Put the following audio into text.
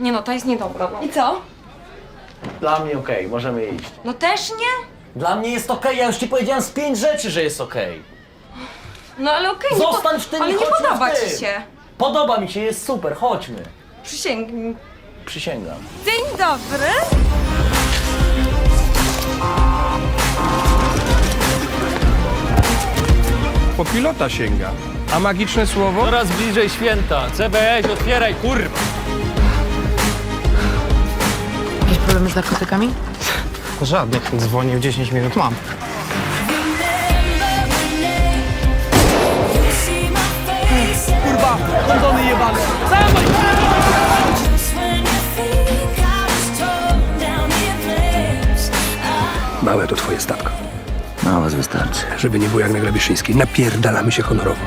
Nie no, to jest niedobra, no. I co? Dla mnie okej, możemy iść. No też nie? Dla mnie jest okej, ja już ci powiedziałem z pięć rzeczy, że jest okej. No ale okej, nie po- Zostań w tym Ale i nie chodźmy podoba w tym. ci się. Podoba mi się, jest super, chodźmy. Przysięgnij. Przysięgam. Dzień dobry. Po pilota sięga. A magiczne słowo? Coraz bliżej święta. CBS, otwieraj, kurwa! Problemy z narkotykami? Żadnych. Dzwonił 10 minut mam. Kurwa, kondony jebane! Małe to twoje stawka. Na was wystarczy. Żeby nie było jak na Grabiszyńskiej. Napierdalamy się honorowo.